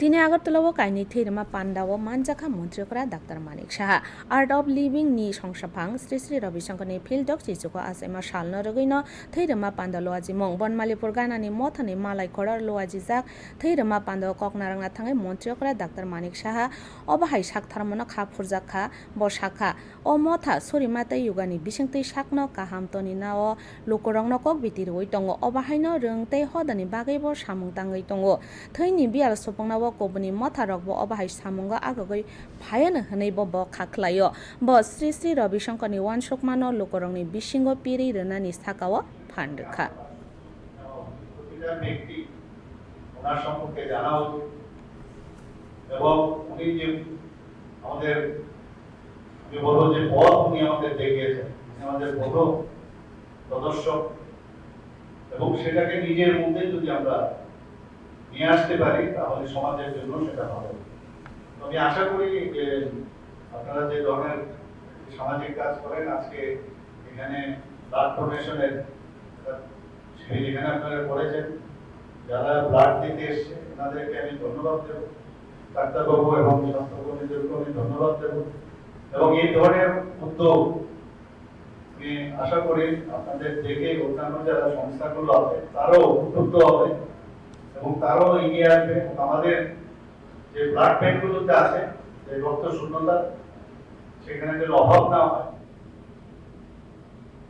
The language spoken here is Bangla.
তিনি আগরতলা ও কাইনি থৈরমা পান্ডা ও মানজাখা মন্ত্রী করা doctor Manik Saha. Art of living নি সংসাফাং শ্রী শ্রী রবিশঙ্কর নি ফিল্ড অফ চিচুকো আসেমা সালন রগৈন থৈরমা পান্ডা লোয়াজি মং বনমালিপুর গানানি মথানি মালাই খড়ার লোয়াজি জাক থৈরমা পান্ডা ককনারাংনা থাঙে মন্ত্রী করা ডাক্তার মানিক সাহা। অবাহাই সাকথারমন খা ফুরজাখা বসাখা ও মথা সরিমাতাই ইউগানি বিসিংতৈ কাহাম তনি না ও লোকরংন কক বিতির ওই তঙ্গ অবাহাইন রং তৈ হদানি ব সামুং তাঙ্গৈ তঙ্গ Theni বিয়াল সপংনাও abo kobuni matha rokbo obo hai samungo agogoi phayan hwnei bo bo khaklaio bo Sri Sri Ravi Shankar ni wan shokmano lokorongni bisingo piri rwnani sakao phandkha ওনার সম্পর্কে জানা উচিত এবং উনি যে আমাদের আমি বলব যে পথ উনি আমাদের দেখিয়েছেন আমাদের বড় প্রদর্শক এবং সেটাকে নিজের মধ্যে যদি আমরা নিয়ে আসতে পারি, তাহলে সমাজের জন্য সেটা হবে। আমি আশা করি যে আপনারা যে ধরনের সামাজিক কাজ করেন, আজকে এখানে ব্লাড ডোনেশনের সেই যেখানে আপনারা করেছেন। যারা ব্লাড দিতে এসছে, তাদেরকে আমি ধন্যবাদ দেব। ডাক্তারবাবু এবং স্বাস্থ্যকর্মীদেরকে আমি ধন্যবাদ দেব। এবং এই ধরনের উদ্যোগ আমি আশা করি আপনাদের দেখে অন্যান্য যারা সংস্থাগুলো আছে, তারাও উদ্যুক্ত হবে। এবং তারও এগিয়ে আসবে। আমাদের যে ব্লাড ব্যাঙ্কগুলোতে আছে, যে রক্ত শূন্যতা, সেখানে যেন অভাব না হয়